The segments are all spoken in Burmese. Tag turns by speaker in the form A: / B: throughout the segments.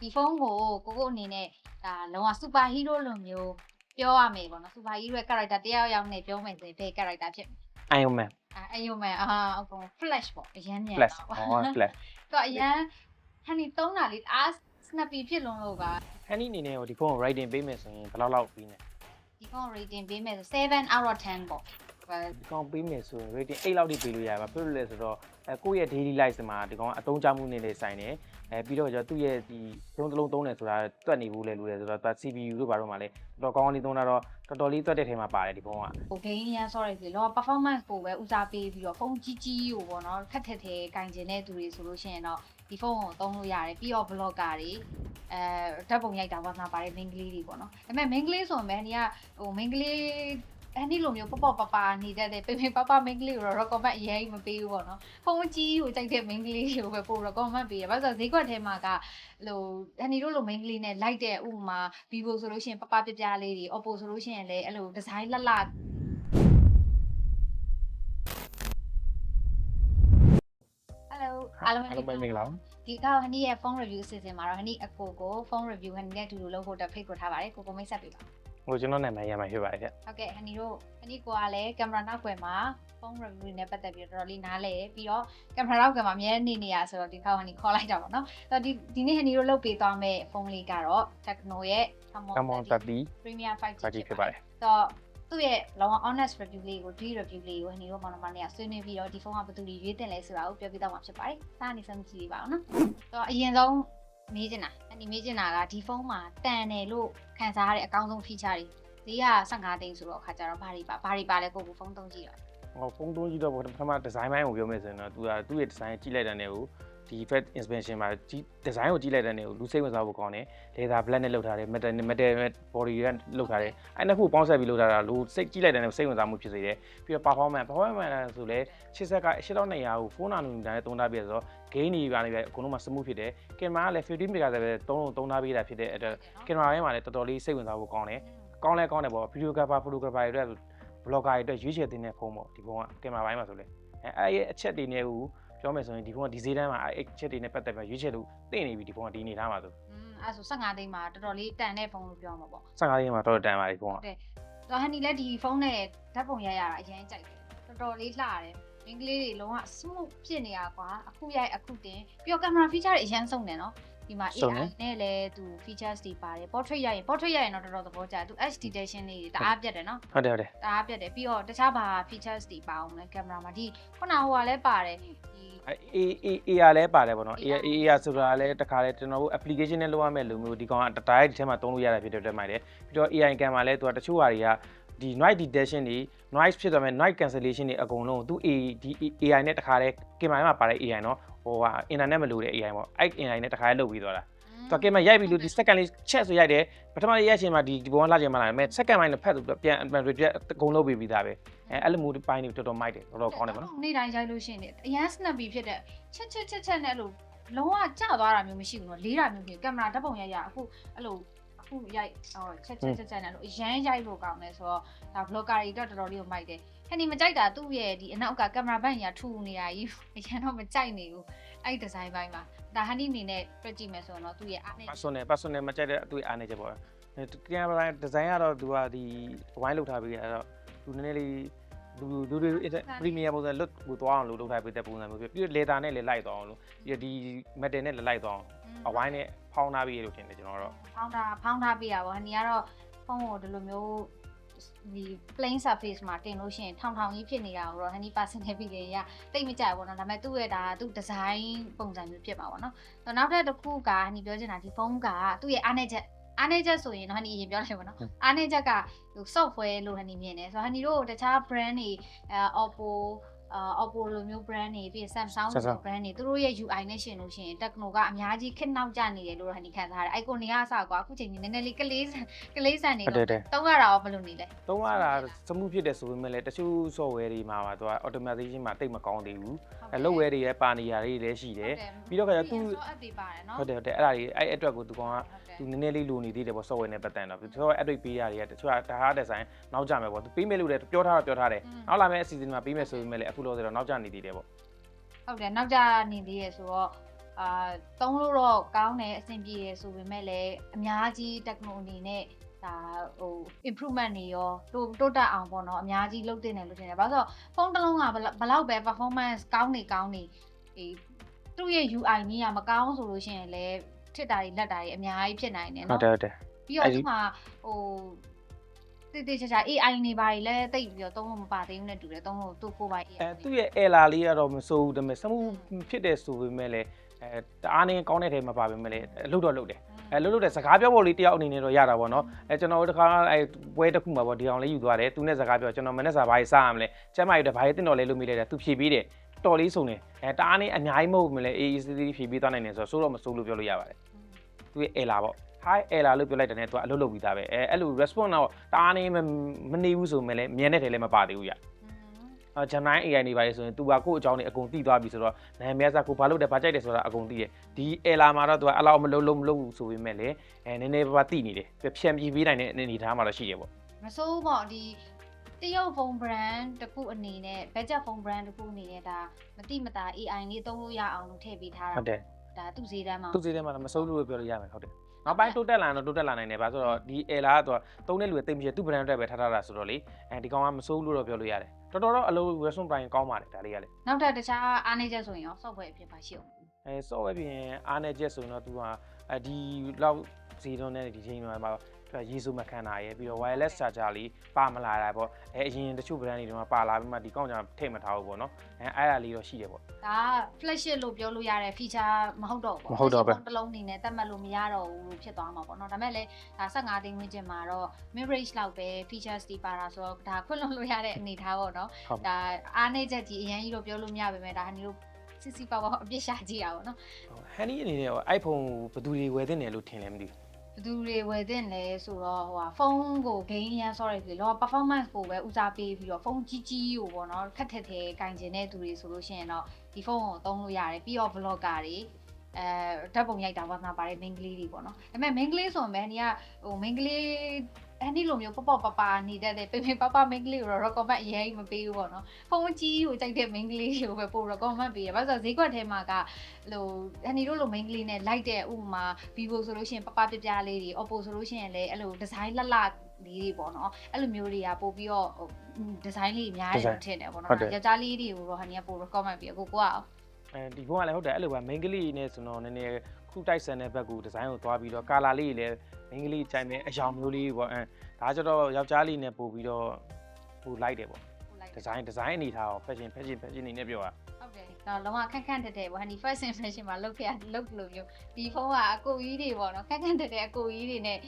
A: ဒီဖုန်းကိုကိုကိုအနေနဲ့ဒါလုံးဝစူပါဟီးရိုးလိုမျိုးပြောရမယ်ပေါ့နော်စူပါဟီးရိုးရဲ့ character တယောက်ယောက်နဲ့ပြောမယ်ဆိုရင်ဘယ် character ဖြစ်မလဲ
B: Iron Man
A: အာအယုံမဲ့အာအကုန် flash ပေါ့အရန်မြန်
B: Flash
A: တော့
B: ဟော Flash
A: တော့အရန်ဟန်နီတုံးတာလေးအား snappy ဖြစ်လုံးလို့ပါ
B: ဟန်နီအနေနဲ့ဟိုဒီဖုန်းကို writing ပေးမယ်ဆိုရင်ဘယ်လောက်လောက်ပြီးနေ
A: ဒီကောင် rating ပေးမယ်ဆို7 out of 10ပေါ့ဟို
B: ဒီကောင်ပေးမယ်ဆိုရင် rating 8လောက်ထိပေးလို့ရပါဘာဖြစ်လို့လဲဆိုတော့အဲကိုယ့်ရဲ့ daily life မှာဒီကောင်အသုံးချမှုနေနေဆိုင်တယ်အဲပြီးတော့ကျသူ့ရဲ့ဒီသုံးတစ်လုံးသုံးတယ်ဆိုတာတွက်နေဘူးလေလို့လေဆိုတော့သူ CPU တို့ဘာတော့မှလည်းတော်ကောင်းလေးသုံးတာတော့တော်တော်လေးတွက်တဲ့ထဲမှာပါတယ်ဒီဖုန်းက
A: ဟို gain ရန် sorry စီလော performance ကိုပဲဦးစားပေးပြီးတော့ဖုန်းကြီးကြီးကိုပေါ့နော်ခက်ထက်ထဲကင်ကျင်တဲ့သူတွေဆိုလို့ရှိရင်တော့ဒီဖုန်းကိုသုံးလို့ရတယ်ပြီးတော့ blogger တွေအဲဓာတ်ပုံရိုက်တာဝါသနာပါတဲ့ main ကလေးတွေပေါ့နော်ဒါပေမဲ့ main ကလေးဆိုရင်ပဲဒီကဟို main ကလေး အဲ့ဒီလိုမျိုးပေါ့ပေါ့ပပနေတတ်တဲ့ပေပေပပ main ကလေးကိုတော့ recommend အရင်မပေးဘူးပေါ့နော်ဖုန်းကြီးကိုကြိုက်တဲ့ main ကလေးကိုပဲပို့ recommend ပေးရပါဆိုတော့ဈေးကွက်ထဲမှာကဟိုအန်ဒီတို့လို main ကလေးနဲ့ like တဲ့ဥပမာ vivo ဆိုလို့ရှိရင်ပပပြပြလေးတွေ oppo ဆိုလို့ရှိရင်လည်းအဲ့လို design လှလှ Hello အားလုံး
B: အားလုံးပဲမင်္ဂလာပါ
A: ဒီကောက်ဟနီရဲ့ phone review အစီအစဉ်မှာတော့ဟနီအကိုကို phone review ဟနီနဲ့အတူတူလုပ်ဖို့အတွက်ဖိတ်ခေါ်ထားပါတယ်ကိုကိုမိတ်ဆက်ပေးပါ
B: ဟိုကျွန်တော်နာမည်ရမှဖြစ်ပါတယ်ဗျ
A: ဟုတ်ကဲ့ဟနီတို့ဟနီကိုကလည်းကင်မရာနောက်ွယ်မှာ phone review နဲ့ပတ်သက်ပြီးတော့တော်တော်လေးနားလဲပြီးတော့ကင်မရာနောက်ွယ်မှာအများနေနေရဆိုတော့ဒီကောက်ဟနီခေါ်လိုက်တာပေါ့နော်အဲ့တော့ဒီဒီနေ့ဟနီတို့လုပ်ပေးသွားမယ့် phone လေးကတော့ Tecno ရဲ့ Camon
B: ကမ္ဘောတက်တီ
A: Premier 5G
B: ပါကြီးဖြစ်ပါတယ်
A: ဆိုတော့သူ့ရဲ့လောက honest review လေးကို D review လေးကိုဟနီတို့မောင်နှမနဲ့ဆွေးနွေးပြီးတော့ဒီဖုန်းကဘယ်သူတွေရွေးတင်လဲဆိုတာကိုပြောပြတော့မှာဖြစ်ပါတယ်။ဒါကနေစမ်းကြည့်ပါအောင်နော်။ဆိုတော့အရင်ဆုံး မေးချင်တာအနီမေးချင်တာကဒီဖုန်းမှာတန်တယ်လို့ခံစားရတဲ့အကောင်းဆုံး feature တွေဈေးက15သိန်းဆိုတော့အခါကျတော့ဘာတွေပါဘာတွေပါလဲကိုကိုဖုန်းသုံးကြည့်တော့
B: ဟောဖုန်းသုံးကြည့်တော့ပထမဒီဇိုင်းပိုင်းကိုပြောမယ်ဆိုရင်တော့သူကသူ့ရဲ့ဒီဇိုင်းကြည့်လိုက်တဲ့နေကို ဒီ fat inspection မှာဒီဒီဇိုင်းကိုကြည့်လိုက်တဲ့နေကိုလူစိတ်ဝင်စားဖို့ကောင်းတယ် leather black နဲ့လုပ်ထားတယ် metal metal body နဲ့လုပ်ထားတယ်အဲ့နှစ်ခုပေါင်းဆက်ပြီးလုပ်ထားတာလူစိတ်ကြည့်လိုက်တဲ့နေကိုစိတ်ဝင်စားမှုဖြစ်စေတယ်ပြီးတော့ performance performance ဆိုလဲရှစ်ဆက်က8200ကို4နာရီနဲ့သုံးထားပြဆိုတော့ gain တွေပါနေပြီအကုန်လုံးမှာ smooth ဖြစ်တယ်ကင်မရာကလည်း50 megapixel ပဲသုံးလုံးသုံးထားပေးတာဖြစ်တဲ့အတွက်ကင်မရာထဲမှာလည်းတော်တော်လေးစိတ်ဝင်စားဖို့ကောင်းတယ်ကောင်းလဲကောင်းတယ်ပေါ့ videographer photographer တွေအတွက် blogger တွေအတွက်ရွေးချယ်တင်တဲ့ဖုန်းပေါ့ဒီဖုန်းကကင်မရာပိုင်းမှာဆိုလဲအဲအဲ့ရဲ့အချက်တွေနဲ့ကို ပြောမယ်ဆိုရင်ဒီဖုန်းကဒီဈေးတန်းမှာအဲ့အချက်တွေနဲ့ပတ်သက်ပြီးရွေးချယ်လို့သိနေပြီဒီဖုန်းကဒီအနေထားမှာဆို
A: อืมအဲ့ဆို15သိန်းမှာတော်တော်လေးတန်တဲ့ဖုန်းလို့ပြောမှာပေါ့
B: 15ရင်းမှာတော့တန်ပါဒီဖုန်းက
A: ဆိုတော့ဟန်နီလည်းဒီဖုန်းနဲ့ဓာတ်ပုံရိုက်ရတာအရင်ကြိုက်တယ်တော်တော်လေးလှတယ်အင်္ဂလိပ်တွေလုံးဝ smooth ဖြစ်နေတာကွာအခုရိုက်အခုတင်ပြီးတော့ကင်မရာ feature တွေအရင်ဆုံးတယ်နော် ဒီမှာ
B: စုံတ
A: AI
B: ယ်
A: နဲ့လည်းသူ features တွေပါတယ် portrait ရိုက်ရင် portrait ရိုက်ရင်တော့တော်တော်သဘောကျတယ်သူ HD detection တွေတအားပြတ်တယ်နော်
B: ဟုတ်တယ်ဟုတ်တယ်
A: တအားပြတ်တယ်ပြီးတော့တခြားဘာ features တွေပါအောင်လဲကင်မရာမှာဒီခုနဟိုကလည်းပါတယ်ဒီ
B: အဲ A A A ရလည်းပါတယ်ပေါ့နော် A
A: AR
B: A A ဆိုတာလည်းတခါလဲကျွန်တော်တို့ application နဲ့လုပ်ရမယ့်လူမျိုးဒီကောင်က direct ထဲမှာသုံးလို့ရတာဖြစ်တဲ့အတွက်မိုက်တယ်ပြီးတော့ AI ကင်မှာလည်းသူကတချို့ဟာတွေက ဒီ noise detection တွေ noise ဖြစ်သွားမဲ့ noise cancellation တွေအကုန်လုံးသူ A ဒီ AI နဲ့တခါလဲကင်မရာမှာပါတဲ့ AI နော်ဟိုဟာ internet မလို့တဲ့ AI ပေါ့အဲ့ AI နဲ့တခါလဲလုပ်ပြီးသွားတာသူကကင်မရိုက်ပြီးလို့ဒီ second လေးချက်ဆိုရိုက်တယ်ပထမလေးရိုက်ချင်မှဒီဒီဘောကလာချင်မှလာမယ် second ပိုင်းနဲ့ဖတ်သူပြန်ပြန်ပြအကုန်လုပ်ပြီးပြီးသားပဲအဲအဲ့လိုမျိုးဒီပိုင်းတွေတော်တော်မိုက်တယ်တော်တော်ကောင်းတယ်ပေါ့နော်
A: နေ့တိုင်းရိုက်လို့ရှိရင်အရန် snappy ဖြစ်တဲ့ချက်ချက်ချက်ချက်နဲ့အဲ့လိုလုံးဝကျသွားတာမျိုးမရှိဘူးနော်လေးတာမျိုးဖြစ်ကင်မရာဓာတ်ပုံရိုက်ရအခုအဲ့လိုအ ခုရိုက်ဟိုချက်ချက်ချက်ချက်နဲ့အဲ့လိုအရန်ရိုက်လို့ကောင်းတယ်ဆိုတော့ဒါ blogger တွေတော့တော်တော်လေးကိုမိုက်တယ်ဟန်ဒီမကြိုက်တာသူ့ရဲ့ဒီအနောက်ကကင်မရာဘက်ကြီးကထူနေတာကြီးအရန်တော့မကြိုက်နေဘူးအဲ့ဒီဒီဇိုင်းပိုင်းမှာဒါဟန်ဒီအနေနဲ့တွက်ကြည့်မယ်ဆိုတော့သူ့ရဲ့အားနဲ့
B: personal personal မကြိုက်တဲ့အတွေ့အားနေချက်ပေါ့ကင်မရာဒီဇိုင်းကတော့သူကဒီဝိုင်းလောက်ထားပြီးအဲ့တော့သူနည်းနည်းလေး လူလူတွေ premier ပုံစံလွတ်ကိုသွားအောင်လို့လုပ်ထားပေးတဲ့ပုံစံမျိုးပြပြီးလေတာနဲ့လည်းလိုက်သွားအောင်လို့ပြီးဒီ metal နဲ့လည်းလိုက်သွားအောင်အဝိုင်းနဲ့ဖောင်းထားပြီးလို့ထင်တယ်ကျွန်တော်တော့
A: ဖောင်းတာဖောင်းထားပြရပါဘောဟန်ဒီကတော့ဖုန်းကိုဒီလိုမျိုးဒီ plain surface မှာတင်လို့ရှိရင်ထောင်ထောင်ကြီးဖြစ်နေတာကိုတော့ဟန်ဒီ personal ပြီးလေရတိတ်မကြဘူးเนาะဒါပေမဲ့သူ့ရဲ့ဒါသူ့ design ပုံစံမျိုးဖြစ်မှာပေါ့เนาะနောက်ထပ်တစ်ခုကဟန်ဒီပြောချင်တာဒီဖုန်းကသူ့ရဲ့အားနည်းချက် အားနည်းချက်ဆိုရင်တော့ဟန်ဒီအရင်ပြောလိုက်ပါတော့အားနည်းချက်ကဟို software လို့ဟန်ဒီမြင်တယ်ဆိုတော့ဟန်ဒီတို့တခြား brand တွေအဲ Oppo အာ Oppo လိုမျိုး brand တွေပြီးရင် Samsung လိုမျိုး brand တွေသူတို့ရဲ့ UI နဲ့ရှင်လို့ရှိရင် Tecno ကအများကြီးခက်နောက်ကျနေတယ်လို့ဟန်ဒီခံစားရတယ်။ icon တွေကအစကွာအခုချိန်ကြီးနည်းနည်းလေးကလေးဆန်ကလေးဆန်နေ
B: ဟုတ်တယ်
A: တော့
B: တယ်
A: တုံးရတာရောဘယ်လိုနေလဲ
B: သုံးရတာစမှုဖြစ်တယ်ဆိုပေမဲ့လည်းတချို့ software တွေမှာပါသူက automation မှာတိတ်မကောင်းသေးဘူးအဲ lower တွေရဲ့ပါနေရာတွေလည်းရှိတယ်ပြီးတော့ခါကျသူ
A: သူ app တွေပါတယ်နော်
B: ဟုတ်တယ်ဟုတ်တယ်အဲ့ဒါတွေအဲ့အတွက်ကိုသူကောင်က
A: ဟုတ်တယ်
B: သူနည်းနည်းလေးလိုနေသေးတယ်ပေါ့ software နဲ့ပတ်သက်တော့သူဆိုတော့ update ပေးရတယ်တချို့ကတဟား design နောက်ကျမယ်ပေါ့သူပေးမယ်လို့လည်းပြောထားတော့ပြောထားတယ်နောက်လာမယ့်အစီအစဉ်မှာပေးမယ်ဆိုပေမဲ့လည်းအခုလို့ဆိုတော့နောက်ကျနေသေးတယ်ပေါ့
A: ဟုတ်တယ်နောက်ကျနေသေးရဆိုတော့အာသုံးလို့တော့ကောင်းတယ်အဆင်ပြေတယ်ဆိုပေမဲ့လည်းအများကြီး techno အနေနဲ့ဒါဟို improvement တွေရောတိုးတိုးတက်အောင်ပေါ့နော်အများကြီးလုပ်တင်တယ်လို့ထင်တယ်။ဘာလို့လဲဆိုတော့ဖုန်းတစ်လုံးကဘယ်လောက်ဘယ်လောက်ပဲ performance ကောင်းနေကောင်းနေဒီသူ့ရဲ့ UI နည်းကမကောင်းဆိုလို့ရှိရင်လည်း ထစ်တာတွေလက်တာတွေအများကြီးဖြစ်နိုင်တယ်
B: ဟုတ်
A: နော်
B: တယ်ဟုတ်တယ်
A: ပြီးတော့
B: အဲ့ဒီ
A: ဒီမှာဟိုတိတိကျကျ AI နေပါလေလည်းတိတ်ပြီးတော့သုံးလို့မပါသေးဘူးနဲ့တူတယ်သုံးလို့သူ့ကိုယ်ပိုင် AI
B: အဲသူ့ရဲ့ error လေးကတော့မစိုးဘူးဒါပေမဲ့စမှုဖြစ်တဲ့ဆိုပေမဲ့လည်းအဲတအားနေကောင်းတဲ့ထဲမှာပါပေမဲ့လည်းအလုပ်တော့လုပ်တယ်အဲလုပ်လို့တဲ့စကားပြောဖို့လေးတယောက်အနေနဲ့တော့ရတာပေါ့နော်အဲကျွန်တော်တို့တခါအဲပွဲတစ်ခုမှာပေါ့ဒီအောင်လေးယူသွားတယ်သူနဲ့စကားပြောကျွန်တော်မနေ့စာဘာကြီးစားရမလဲကျမ်းမာရတဲ့ဘာကြီးတင်တော်လဲလို့မိလိုက်တာသူဖြေပေးတယ် တော်လေးစုံတယ်အဲတအားနေအများကြီးမဟုတ်ဘူးမလဲအေးအေးဆေးဆေးဖြေပေးသွားနိုင်တယ်ဆိုတော့စိုးတော့မစိုးလို့ပြောလို့ရပါတယ်သူရဲ့ error ပေါ့ hi error လို့ပြောလိုက်တဲ့နဲ့သူကအလုပ်လုပ်ပြီးသားပဲအဲအဲ့လို response တော့တအားနေမနေဘူးဆိုမှလည်းမြန်တဲ့ထဲလည်းမပါသေးဘူးရအာ Gemini AI နေပါလေဆိုရင် तू ကကိုယ့်အကြောင်းတွေအကုန်သိသွားပြီဆိုတော့နာမည်စားကိုဘာလုပ်တယ်ဘာကြိုက်တယ်ဆိုတာအကုန်သိတယ်ဒီ Ella မှာတော့ तू ကအဲ့လောက်မလုံးလုံးမလုပ်ဘူးဆိုပေမဲ့လည်းအဲနည်းနည်းပါးပါးသိနေတယ်ဖြန့်ပြပေးနိုင်တဲ့အနေအထားမှာတော့ရှိတယ်ပေါ့
A: မစိုးဘူးပေါ့ဒီ တရုတ်ဖုန်း brand တစ်ခုအနေနဲ့ budget ဖုန်း brand တစ်ခုအနေနဲ့ဒါမတိမတာ AI လေးသုံးလို့ရအောင်လို့ထည့်ပေးထားတာ
B: ဟုတ်တယ်
A: ဒါသူ့ဈေးတန်းမှာ
B: သူစိတ်ထဲမှာတော့မစိုးလို့ပြောလို့ရမယ်ဟုတ်တယ်နောက်ပိုင်းတိုးတက်လာတော့တိုးတက်လာနိုင်တယ်ဘာဆိုတော့ဒီ Ella က तू သုံးတဲ့လူတွေသိမရှိသူ့ brand အတွက်ပဲထားထားတာဆိုတော့လေအဲဒီကောင်ကမစိုးလို့တော့ပြောလို့ရတယ်တော်တော်တော့အလုပ် response price ကောင်းပါတယ်ဒါလေးကလေ
A: နောက်ထပ်တခြားအားနည်းချက်ဆိုရင်ရော software အဖြစ်ပါရှိအောင်
B: အဲ software ပြင်အားနေချက်ဆိုရင်တော့ तू ဟာအဲဒီလောက်ဈေးတော့နဲ့ဒီချိန်မှာပါ ရေးစုမခံတာရယ်ပြီးတော့ wireless charger လေးပါမလာတာပေါ့အဲအရင်တချို့ brand တွေတော့ပါလာပြီးမှဒီကောင်းကြထည့်မထားဘူးပေါ့နော်အဲအဲ့ဒါလေးတော့ရှိတယ်ပေါ့
A: ဒါက flagship လို့ပြောလို့ရတဲ့ feature မဟုတ်တော့ဘူး
B: မဟုတ်တော့ဘူး
A: flagship ဖုန်းတစ်လုံးအနေနဲ့တတ်မှတ်လို့မရတော့ဘူးလို့ဖြစ်သွားမှာပေါ့နော်ဒါပေမဲ့လည်းဒါ15သိန်းဝန်းကျင်မှာတော့ mid range လောက်ပဲ features တွေပါတာဆိုတော့ဒါခွင့်လွှတ်လို့ရတဲ့အနေအထားပေါ့နော်
B: ဟုတ်
A: ဒါအားနေချက်ကြီးအရင်ကြီးတော့ပြောလို့မရပါပဲဒါဟန်ဒီတို့စစ်စစ်ပါပါအပြစ်ရှာကြည့်ရအောင်နော်
B: ဟန်နီအနေနဲ့ရော iPhone ဘယ်သူတွေဝယ်သင့်တယ်လို့ထင်လဲမသိဘူး
A: ဘယ် သူတွေဝယ်သင့်လဲဆိုတော့ဟိုဟာဖုန်းကို gain ရန် sorry ပြီလော performance ကိုပဲဦးစားပေးပြီးတော့ဖုန်းကြီးကြီးကိုပေါ့နော်ခက်ထက်ထဲကင်ကျင်တဲ့သူတွေဆိုလို့ရှိရင်တော့ဒီဖုန်းကိုသုံးလို့ရတယ်ပြီးတော့ vlogger တွေအဲဓာတ်ပုံရိုက်တာဝါသနာပါတဲ့ main ကလေးတွေပေါ့နော်ဒါပေမဲ့ main ကလေးဆိုရင်ပဲဒီကဟို main ကလေး အဲ့ဒီလိုမျိုးပပပပနေတတ်တဲ့ပေပေပပ main ကလေးကိုတော့ recommend အရင်မပေးဘူးပေါ့နော်ဖုန်းကြီးကိုကြိုက်တဲ့ main ကလေးကိုပဲပို့ recommend ပေးရဘာလို့လဲဆိုတော့ဈေးကွက်ထဲမှာကဟိုအန်ဒီတို့လို main ကလေးနဲ့လိုက်တဲ့ဥပမာ vivo ဆိုလို့ရှိရင်ပပပြပြလေးတွေ oppo ဆိုလို့ရှိရင်လည်းအဲ့လို design လှလှလေးတွေပေါ့နော်အဲ့လိုမျိုးတွေကပို့ပြီးတော့ဟို design လေးအများကြီးလို့ထင်တယ်ပေါ့နော်ယောက်ျားလေးတွေကိုတော့ဟန်နီကပို့ recommend ပြီးကိုကိုက
B: အဲဒီဘုံကလည်းဟုတ်တယ်အဲ့လိုပဲ main ကလေးနဲ့ဆိုတော့နည်းနည်း ခုတိုက်ဆန်တဲ့ဘက်ကိုဒီဇိုင်းကိုသွားပြီးတော့ color လေးတွေလည်း main ကလေးကြိုက်မဲ့အယောင်မျိုးလေးပေါ့အဲဒါကြတော့ယောက်ျားလေးနဲ့ပို့ပြီးတော့ပို့လိုက်တယ်ပေါ့
A: ပို့လိုက်
B: ဒီဇိုင်းဒီဇိုင်းအနေထားအောင် fashion fashion fashion နေနဲ့ပြောတာ
A: ဟုတ်တယ်ဒါလုံးဝခက်ခန့်တက်တယ်ပေါ့ဟန်ဒီ first impression မှာလုတ်ခဲ့လုတ်လို့မျိုးဒီဖုန်းကအကိုကြီးတွေပေါ့နော်ခက်ခန့်တက်တဲ့အကိုကြီးတွေနဲ့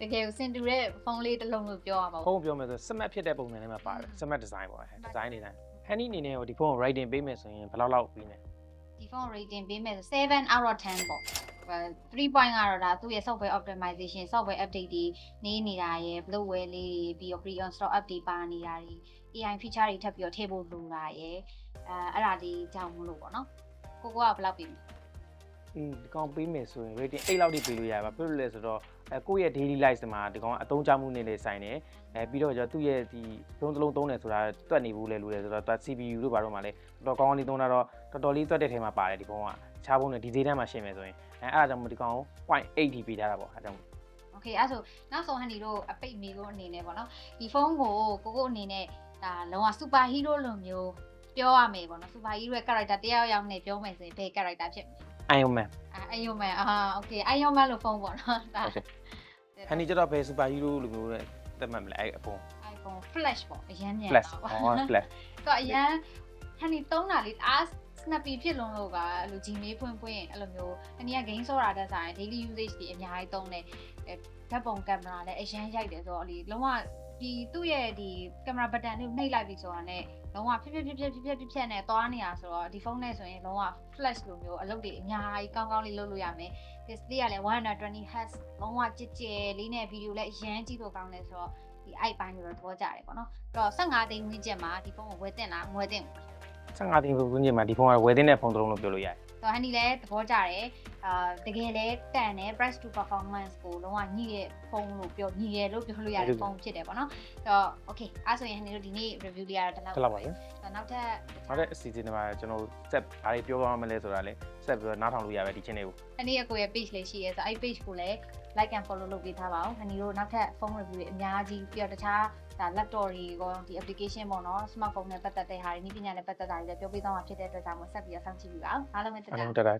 A: တကယ်ကိုစင်တူတဲ့ဖုန်းလေးတစ်လုံးလို့ပြောရမှာ
B: ဖု
A: ပေါ့
B: န်းပြောမယ်ဆိုစမတ်ဖြစ်တဲ့ပုံစံလေးမှာပါတယ်
A: อืม
B: စမတ်ဒီဇိုင်းပေါ့အဲဒီဇိုင်းနေတိုင်းဟန်နီအနေနဲ့ဟိုဒီဖုန်းကို writing ပေးမယ်ဆိုရင်ဘယ်လောက်လောက်ပြီးနေ
A: ဒီဖုန်း rating ပေးမယ်ဆို7 out of 10ပေါ့ 3 point ကတော့ဒါသူ့ရဲ့ software optimization software update တွေနေနေတာရယ် bloatware လေးတွေပြီးတော့ pre install update ပါနေတာတွေ AI feature တွေထပ်ပြီးတော့ထည့်ဖို့လိုတာရယ်အဲအဲ့ဒါလေးကြောင့်မလို့ပေါ့နော်ကိုကိုကဘယ်လောက်ပေးမလဲ
B: อืมဒီကောင်ပေးမယ်ဆိုရင် rating 8လောက်ထိပေးလို့ရပါဘာဖြစ်လို့လဲဆိုတော့အဲ ကိုယ့်ရဲ့ daily life မှာဒီကောင်အသုံးချမှုနဲ့လည်းဆိုင်တယ်အဲပြီးတော့ကျွန်တော်သူ့ရဲ့ဒီသုံးသလုံးသုံးတယ်ဆိုတာတွက်နေဘူးလေလို့လေဆိုတော့တွက် CPU တို့ဘာတို့မှလည်းတော်တော်ကောင်းကောင်းလေးသုံးတာတော့တော်တော်လေးတွက်တဲ့ထဲမှာပါတယ်ဒီဘုံကချားဘုံနဲ့ဒီဈေးတန်းမှာရှင်းမယ်ဆိုရင်အဲအဲ့ဒါကြောင့်မို့ဒီကောင်0.8 GB ပေးထားတာပေါ့အဲဒါကြောင့်
A: Okay အဲ့ဆိုနောက်ဆုံးဟန်ဒီတို့အပိတ်မီတို့အနေနဲ့ပေါ့နော်ဒီဖုန်းကိုကိုကိုအနေနဲ့ဒါလုံးဝ super hero လိုမျိုးပြောရမယ်ပေါ့နော် super hero ရဲ့ character တယောက်ယောက်နဲ့ပြောမယ်ဆိုရင်ဘယ် character ဖြစ်မလဲ
B: Iron Man
A: အာ Iron Man အာโอเค Iron Man လို့ဖုန်းပေါ့နော်ဒါ
B: ဟုတ်ကဲ့ ဟန်နီကျတော့ဘယ် super hero လိုမျိုးနဲ့သတ်မှတ်မလဲအဲ့အဖုန်း
A: iPhone Flash ပေါ့အရင်မြန်
B: flash
A: တာ
B: ဟော
A: ပေါ့
B: flash
A: တော့အရင်ဟန်ဒီတုံးတာလေးအား snappy ဖြစ်လုံးလို့ကအဲ့လို Gmail ဖွင့်ဖွင့်အဲ့လိုမျိုးအနည်းက game ဆော့တာတက်ဆိုင် daily usage တွေအများကြီးသုံးတယ်အဲဓာတ်ပုံကင်မရာလည်းအရင်ရိုက်တယ်ဆိုတော့လေလုံးဝ ဒီသူ့ရဲ့ဒီကင်မရာဘတ်တန်လေးကိုနှိပ်လိုက်ပြီဆိုတာနဲ့လုံးဝဖြည်းဖြည်းဖြည်းဖြည်းဖြည်းဖြည်းဖြည်းနဲ့သွားနေတာဆိုတော့ဒီဖုန်းနဲ့ဆိုရင်လုံးဝ flash လိုမျိုးအလုပ်တွေအများကြီးကောင်းကောင်းလေးလုပ်လို့ရမယ် display ကလည်း120 Hz လုံးဝကြည်ကြဲလေးနဲ့ဗီဒီယိုလည်းအရင်ကြည့်လို့ကောင်းတယ်ဆိုတော့ဒီ i ပိုင်းကိုတော့သဘောကျတယ်ပေါ့နော်အဲ့တော့15သိန်းဝန်းကျင်မှာဒီဖုန်းကိုဝယ်တင်လားမဝယ်တင်ဘူး
B: 15သိန်းဝန်းကျင်မှာဒီဖုန်းကဝယ်သင့်တဲ့ဖုန်းတစ်လုံးလို့ပြောလို့ရတယ်
A: ဘတော့ဟန်ဒီလည်းသဘောကျတယ်အာတကယ်လည်းတန်တယ် price to performance ကိုလုံးဝညှိရဲ့ဖုန်းလို့ပြောညှိရဲ့လို့ပြောလို့ရတဲ့ဖုန်းဖြစ်တယ်ပေါ့နော်အဲ့တော့ okay အဲ့ဆိုရင်ဟန်ဒီတို့ဒီနေ့ review လေးကတော့ဒီလောက်
B: တက်လောက်ပါလေ
A: တော့နောက်ထပ်
B: နောက်တဲ့အစီအစဉ်တွေမှာကျွန်တော်ဆက်ဘာတွေပြောပါမလဲဆိုတာလဲဆက်ပြီးတော့နားထောင်လို့ရပဲဒီချင်းလေးကို
A: ဟန်ဒီအကိုရဲ့ page လေးရှိရဲဆိုအဲ့ page ကိုလည်း like and follow လုပ်ပေးထားပါအောင်ဟန်ဒီတို့နောက်ထပ်ဖုန်း review တွေအများကြီးပြီးတော့တခြား ဒါ laptop တွေရောဒီ application ပေါ့နော် smartphone နဲ့ပတ်သက်တဲ့ဟာတွေနည်းပညာနဲ့ပတ်သက်တာတွေလည်းပြောပြသွားမှာဖြစ်တဲ့အတွက်ကြောင့်မို့ဆက်ပြီးတော့စောင့်ကြည့်ပြီးပါအောင်အားလုံးပဲတက်
B: အား
A: တာ
B: လုံးတက်တာ